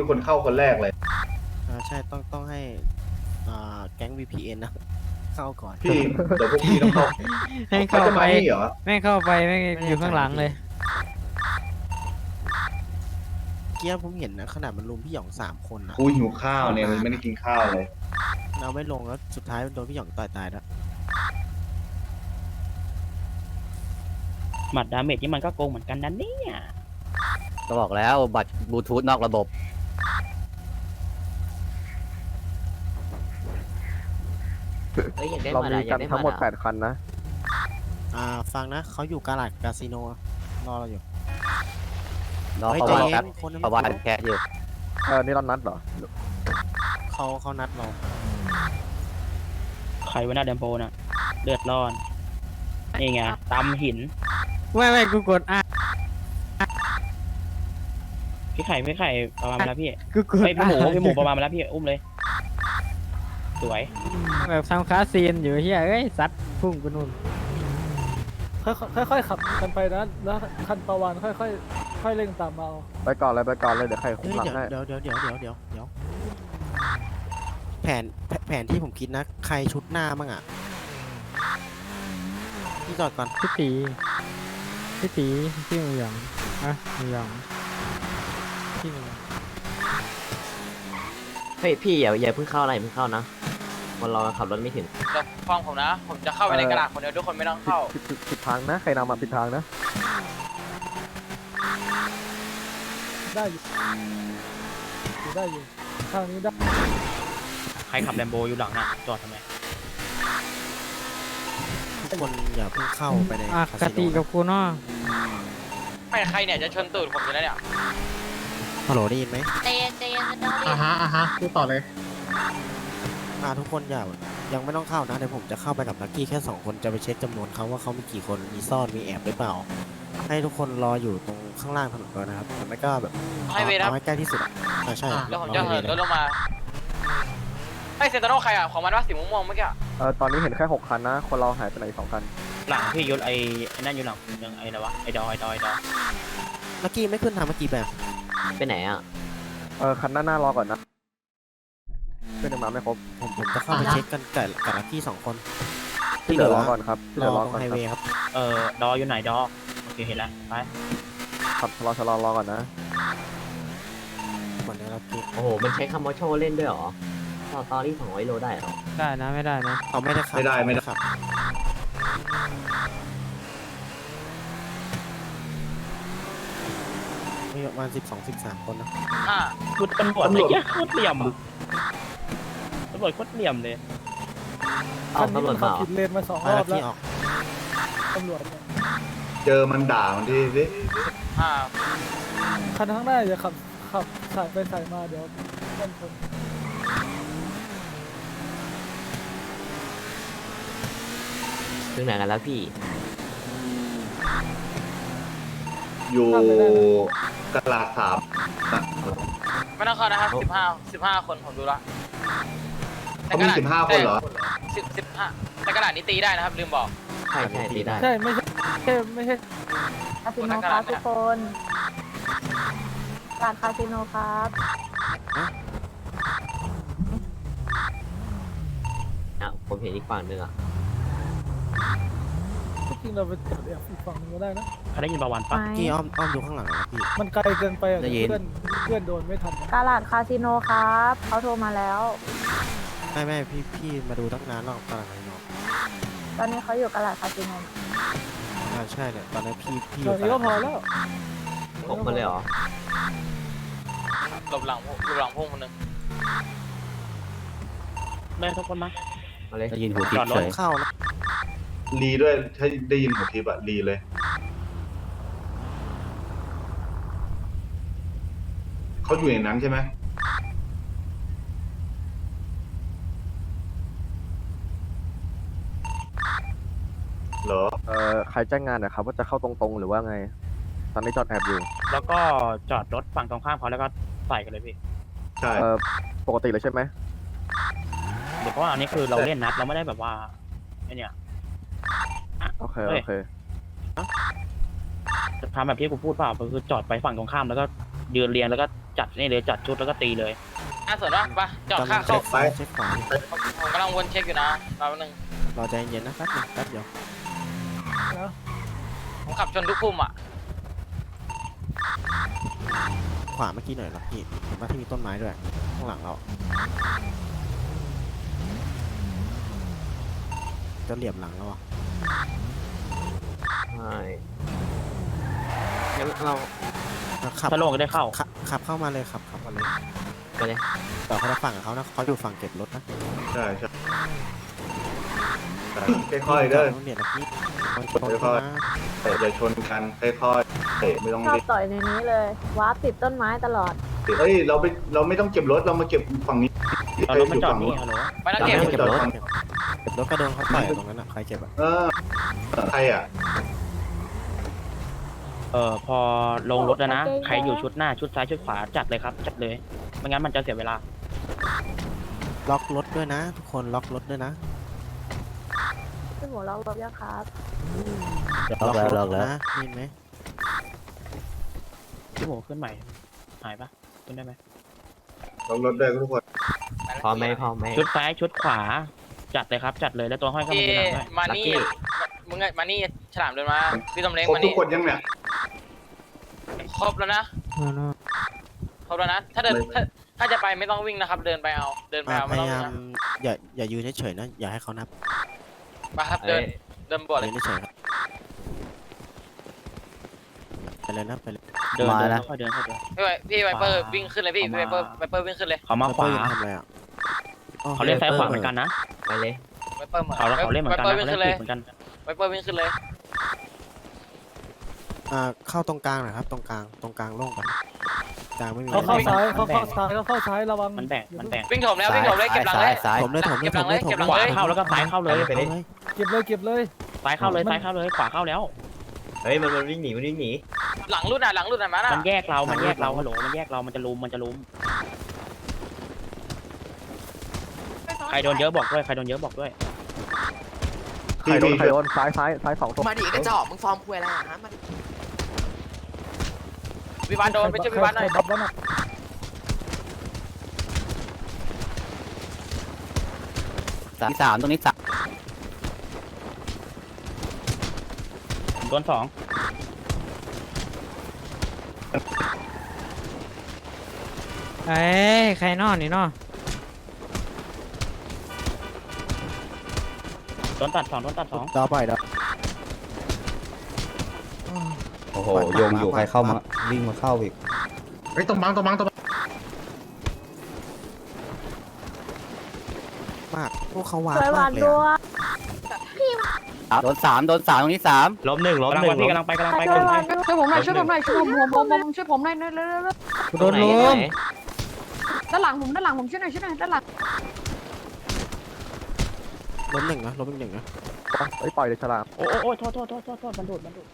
เป็นคนเข้าคนแรกเลย อ่าใช่ต้องต้องให้อ่าแก๊ง VPN นะเข้าก่อน พี่เดี๋ยวพวกพี่ต้องเข้าให้เข้าจะไปมานี่เหรอแม่งเข้าไปแม่งอยู่ข้างหลังเลย เกี้ยผมเห็นนะขนาดมันลุมพี่หยองสามคนนะกูหิวข้าวเนี่ยมันไม่ได้กินข้าวเลยเอาไม่ลงแล้วสุดท้ายโดนพี่หยองต่อยตายแล้วหมัดดาเมจนี่มันก็โกงเหมือนกันนะเนี่ยก็บอกแล้วบัตรบลูทูธนอกระบบ อยากได้เรามามีอะอกัยานกได้ทั้งหมดมาแปอะดคันนะ อ่าฟังนะเขาอยู่กาลาดคาสิโนรอเราอยู่น้องเฮ้ยเขาใจว่าเย็แป๊บนคนนั้นเขาว่าแกะอยู่เออ นี่เรานัดเหรอ เขาเขานัดเราใครวะหน้าเดมโปน่ะเลือดร้อนนี่ไงตำหินไม่ไม่กูกดอะพี่ไข่พี่ไข่ประมาณมาแล้วพี่กูกดไอยพี่หมูอะพี่หมูประมาณมาแล้วพี่อุ้มเลย สวยแบบทำคาซีนอยู่เฮียเอ้ยซัดพุ่งกูนู่นค่อยๆค่อยๆขับกันไปนะแล้วคันประวานค่อยๆค่อยเร่งตามมาเอาไปก่อนเลยไปก่อนเลยเดี๋ยวใครคุเฮ้มยหลังเดี๋ยวให้เดี๋ยวเดี๋ยวเดี๋ยวเดี๋ยวเดี๋ยวเดี๋ยวแผนแผแผนที่ผมคิดนะ ใครชุดหน้ามั่งอะพี่จอดก่อนพี่ตีพี่ตีพี่หมูหยองอะหมูหยองพี่หมูหยองเฮ้ยพี่อย่าอย่าเพิ่งเข้าอะไรอย่าเพิ่งเข้านะ วันเราขับรถไม่ถึงเดี๋ยวฟังผมนะ ผมจะเข้าไปในกระดาษคนเดียวทุกคนไม่ต้องเข้า ผิดผิดผิดทางนะ ใครนำมาผิดทางนะ ได้อยู่อยู่ได้อยู่ทางนี้ได้ใครขับแลมโบอยู่หลังน่ะจอดทำไม ทุกคนอย่าเพิ่งเข้าไปในอะคากสิติโนกับกูเนาะไม่ใครเนี่ยจะชนตูดผมอยู่แล้วเนี่ย ฮัลโหลได้ยินไหมใจเย็นใจเย็นไม่ต้องรีอ่าบฮะอ่าฮะพูดต่อเลย อ่าทุกคนอย่ายังไม่ต้องเข้านะเดี๋ยวผมจะเข้าไปกับลักกี้แค่สองคนจะไปเช็คจำนวนเขาว่าเขามีกี่คนมีซ่อนมีแอบหรือเปล่า ให้ทุกคนรออยู่ตรงข้างล่างถนนก่อนนะครับแต่ไม่ก็แบบไฮเวย์นะเอาให้ใกล้ที่สุดอะอ่าใช่แล้วผมจะรอไฮเหิวนย์รถลงมาไอเซนโตโน่ใครอะของมันว่าสีม่วงๆเมื่อกี้อะเออตอนนี้เห็นแค่หกคันนะ คนเราหายไปไหนสองคัน หลังพี่ยศไอ้ไอ้นั่นอยู่หลังยังไอ้อะไรวะไอ้ดอยดอยดอยลักกี้ไม่ขึ้นทางเมื่อกี้แบบไปไหนอะ เออคันหน้าหน้ารอก่อนนะ เพื่อนยังมาไม่ครบผมผมจะเข้าไปเช็คกันกับกับลักกี้สองคนที่เหลือรอก่อนครับที่เหรลืออรอตรงก่อนไฮครัเวบย์ครับเอ่อดออยู่ไหนดอโอเคเห็นแล้วไปขับชะลอชะลอรอก่อนนะเหมือนในลักกี้โอ้โห มันใช้คำว่าโชว์เล่นด้วยเหรอต่อตอรี่สองร้อยโลได้เหรอ ได้นะไม่ได้นะเขาไม่ได้ขับไม่ได้ไม่ได้ขับมีประมาณสิบสองสิบสามคนนะอ่าคือตำรวจไอ้เหี้ยโคตรเหลี่ยมอะตำรวจโคตรเหลี่ยมเลยเอ้าคันนี้ตำรวมัจนขัมาบเหรอ ผิดเลนมาสองไปรอลับกแล้กี้วออกตำรวจเนี่ยเจอมันด่ามันที่สิอ่าคันข้างหน้าอย่าขับขับสายไปสายมาเดี๋ยวต้นชนถึงไหนกันแล้วพี่ อยู่กระลาดสามอะไม่ต้องเข้านะครับสิบห้าสิบห้าคนผมดูละ เขามีสิบห้าคนเหรอสิบสิบห้าแต่กระดาษนี้ตีได้นะครับ ลืมบอก ใช่ใช่ตีได้ ใช่ ไม่ใช่แค่ไม่ใช่คาสิโนครับทุกคนร้านคาสิโนครับอะผมเห็นอีกฝั่งหนึ่งอะจริงๆเราไปจอดแอบอีกฝั่งหนึงก็ได้นะ ใครได้ยินประวันปะไม่กี้อ้อมอ้อมดูข้างหลังนะพี่ มันไกลเกินไปอะได้เดี๋ยวยินเพื่อนเพื่อนโดนไม่ทันนะกาลาดคาสิโนครับเขาโทรมาแล้ว ไม่ไม่พี่พี่มาดูตั้งนานแล้วกำลังไหนเนาะตอนนี้เขาอยู่กาลาดคาสิโนอ่าใช่เนี่ยตอนนี้พี่พี่อตอยู่นนี้ก็พอแล้วพกมาเลยเหรอ หลบหลังผมหลบหลังพุ่งคนหนึงได้ทุกคนมา มาเลย ได้ยินหูทิพจอดย์รเฉถยเข้านะรีด้วยถ้าได้ยินหัวทิปอะรีเลย เขาอยู่ในนั้นใช่ไหม เหรอ เออใครแจ้งงานหนะครับว่าจะเข้าตรงๆ หรือว่าไง ตอนนี้จอดแอบอยู่แล้วก็จอดรถฝั่งตรงข้ามเขาแล้วก็ใส่กันเลยพี่ใช่ เออปกติเลยใช่ไหมเดี๋ยวเพราะว่าอันนี้คือเราเล่นนัดเราไม่ได้แบบว่าไอเนี่ย โอเคเฮ้โอยเคจะทำแบบที่กูพูดเปล่าก็คือจอดไปฝั่งตรงข้ามแล้วก็ยืนเรียงแล้วก็จัดนี่เลยจัดชุดแล้วก็ตีเลย อะสวนว่าปะจอดกำลัข้างงเช็เข้าคซ้ายเช็คขวาอยู่ผมกำลังวนเช็คอยู่นะแป๊บนึงรอใจเย็นนะแป๊บนึงแป๊บเดียวแล้ว ผมขับชนทุกพุ่มอะ ขวาเมื่อกี้หน่อยลักกี้เห็นว่าที่มีต้นไม้ด้วย ข้างหลังเราจะเหลี่ยมหลังเราอะใช่งั้นเราขับถ้าโล่งก็ได้เข้า ขับขับเข้ามาเลยขับขับมาเลยไปเลยต่อเขาจะฝั่งกับเขานะเขาอยู่ฝั่งเก็บรถนะใช่ใช่ ค่อยๆเด้อเนี่ยลักกี้คอยชนค่เขาอยนะเตะอย่าชนกันค่อยๆเตะไม่ต้องชอบรีบต่อยในนี้เลยวาร์ปติดต้นไม้ตลอด เฮ้ยเราไปเราไม่ต้องเก็บรถเรามาเก็บฝั่งนี้เอารถมาจอดนี่เฮัลโหลไม่ต้องเก็บไม่เก็บจอดรถฝั่งเก็บเก็บรถก็โดนเขาต่อยตรงนั้นอะใครเก็บอะเออใครอะเออพอลงรถแล้วนะโอเคใครอยู่ชุดหน้าชุดซ้ายชุดขวาจัดเลยครับ จัดเลยไม่งั้นมันจะเสียเวลา ล็อกรถด้วยนะ ทุกคนล็อกรถด้วยนะ พี่หมูล็อกรถยังครับ ล็อกแล้วล็อกแล้วนะได้ยินไหมพี่หมูขึ้นใหม่ หายปะขึ้นได้ไหมลงรถด้วยทุกคนพร้อมไหมพร้อมไหม ชุดซ้ายชุดขวา จัดเลยครับ จัดเลยแล้วตัวห้อยเข้ามาพี่ทีหลังด้วยมานี่ลัคกี้มึงไงมานี่ฉลามเดินมาพี่ตำเล้งครบมาทุนี่กคนยังเนี่ย ครบแล้วนะครบแล้วนะ ถ้าเดินถ้าถ้าจะไปไม่ต้องวิ่งนะครับ เดินไปเอา เดินไปอ่าเอาพไม่ต้องยาวิ่ยางมนะอย่าอย่ายืนเฉยๆนะอย่าให้เขานับ มาครับเดินเดินบวชเลยยืนเฉยๆครับไปเลยนะไปเลยเดินมาเดินแล้วค่อยๆเดินค่อยๆเดิน พี่ไวพี่ไวเปอร์ขวาวิ่งขึ้นเลยพี่เข้าพี่มาไวเปอร์ไวเปอร์วิ่งขึ้นเลยเขามาขวาเขทำอะไรอะอ๋อเขาเล่นซ้ายขวาเหมือนกันนะไปเลยไวเปอร์เหมือนเขาแล้วเขาเล่นเหมือนกันไวนะเปอร์เขาวิ่งเล่ขึ้นนเลยปีกเหมือนกันไวเปอร์วิ่งขึ้นเลยอ่าเข้าตรงกลางหน่อยครับ ตรงกลางตรงกลางโล่งก่อนกลางไม่มีเขาเข้าอะไรซ้ายเขาเข้าซ้ายเขาเข้าซ้ายระวังมันแบ่งมันแบ่งวิ่งโถมแล้ววิ่งโถมเลยเก็บหลังเลย ซ้ายผมเลยผมเลยเก็บผหลัมงเลยเลยผมเก็บหลังขวาเลยเข้าแล้วก็ซ้ายเข้าเลยไปเลยเอาเลย เก็บเลยเก็บเลยซ้ายเข้าเลยมันซ้ายเข้าเลยขวาเข้าแล้ว เฮ้ยมันมันวิ่งหนีมันวิ่งหนีหลังรุ่นอะหลังรุ่นอะมาน่ะมันแยกเรา มันแยกเราฮัลโหลมันแยกเรา มันจะลุมมันจะลุม ใครโดนเยอะบอกด้วย ใครโดนเยอะบอกด้วย ใครโดนใครโดนซ้ายซ้ายซ้ายสองตัวมาดิกระจอกมึงฟอร์มคุยอะไรอะฮะมาดิวิวานโดนไปช่วยวิวานหน่อยใครบัฟแล้วน่ะสามสามตรงนี้สาม โดนสองเอ้ยใครนอนนี่เนาะโดนตัดสองโดนตัดสองดาวปล่อยดาวโอ้โหโยงอยู่ใครเข้ามาวิ่งมาเข้าอีกเฮ้ยตรงบังตรงบังตรงบังมากพวกเขาวางช่วยมาววากนเลยด้วอะย โดนสามโดนสามตรงนี้สามล้มหนึ่งล้มกำลังหไปนึ่งพี่ล้มกำลังไปกำลังไปช่วยกำลังวาไปนด้วยช่วยผมหน่อยช่วยผมหน่อยช่วยผมผมผมผมช่วยผมหน่อยเร็วโดนลุมด้านหลังผมด้านหลังผมช่วยหน่อยช่วยหน่อยด้านหลังล้มหนึ่งนะล้มอีกหนึ่งนะเฮ้ยปล่อยเลยฉลามโอ้โอ้โอ้โทษโทษโทษโทษโทษมันดูดมันดูด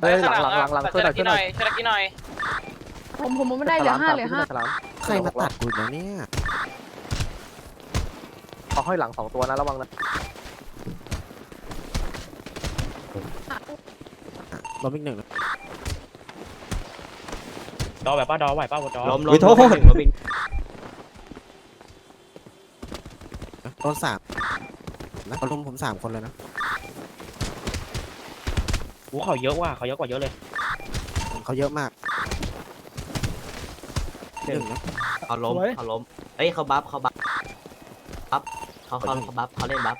เฮ้ยหลังหลังหลังหลังช่วยหน่อยช่วยหน่อยช่วยลักกี้หน่อยผมผมไม่ได้เหลือห้าเหลือห้าฉลามใครมาตัดกูอีกแล้วเนี่ย เขาห้อยหลังสองตัวนะระวังนะอะล้มอีกหนึ่งนะดอแบบป้าดอไหวป้าดอล้มล้มอุ๊ยโทษ ล้มหนึ่งล้มอีกโดนสามนะเขาลุมผมสามคนเลยนะโอ้เขาเยอะว่ะเขาเยอะกว่าเยอะเลยเขาเยอะมากหนึ่งนะเขาล้มเขาล้มเอ้ยเขาบัฟเขาบัฟบัฟ เขาเขาเขาบัฟเขาเล่นบัฟ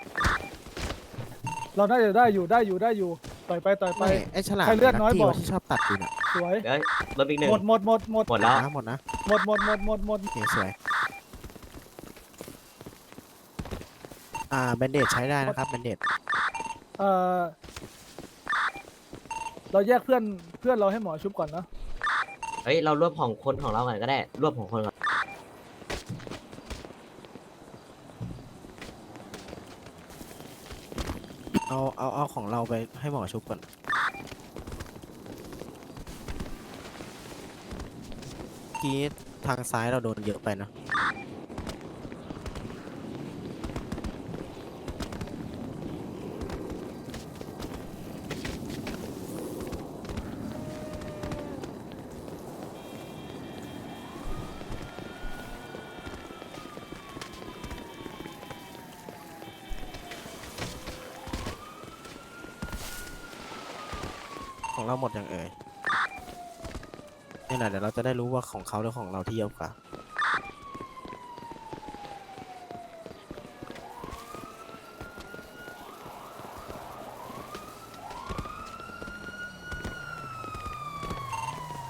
เราน่าจะได้อยู่ได้อยู่ได้อยู่ต่อยไปต่อยไป ไม่ไอ้ฉลามใครเลือดน้อยที่บอกว่าที่ชอบตัดกูน่ะสวยเอ้ยล้มอีกหนึ่งหมดหมดหมดหมดหมดแล้วนะหมดนะหมดหมดหมดหมดหมดโอเคสวย อ่าแบนเดดใช้ได้นะครับแบนเดดเอ่อเราแยกเพื่อนเพื่อนเราให้หมอชุบก่อนนะเฮ้ยเรารวบของคนของเราก่อนก็ได้รวบของคนก่อน เอาเอาเอาของเราไปให้หมอชุบก่อน เมื่อกี้ทางซ้ายเราโดนเยอะไปนะ เราหมดยังเอ่ยนี่แหละเดี๋ยวเราจะได้รู้ว่าของเขาหรือของเราที่เยอะกว่า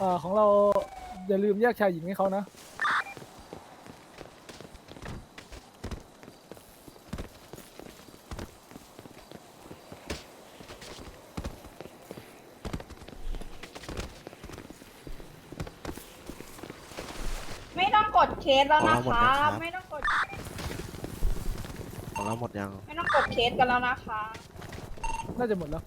อ่าของเราอย่าลืมแยกชายหญิงให้เขานะ ไม่ต้อง กดเคสแล้วนะเอาหมดคะนะครับไม่ต้องกดของเราหมดยัง ไม่ต้องกดเคสกันแล้วนะคะ น่าจะหมดแล้ว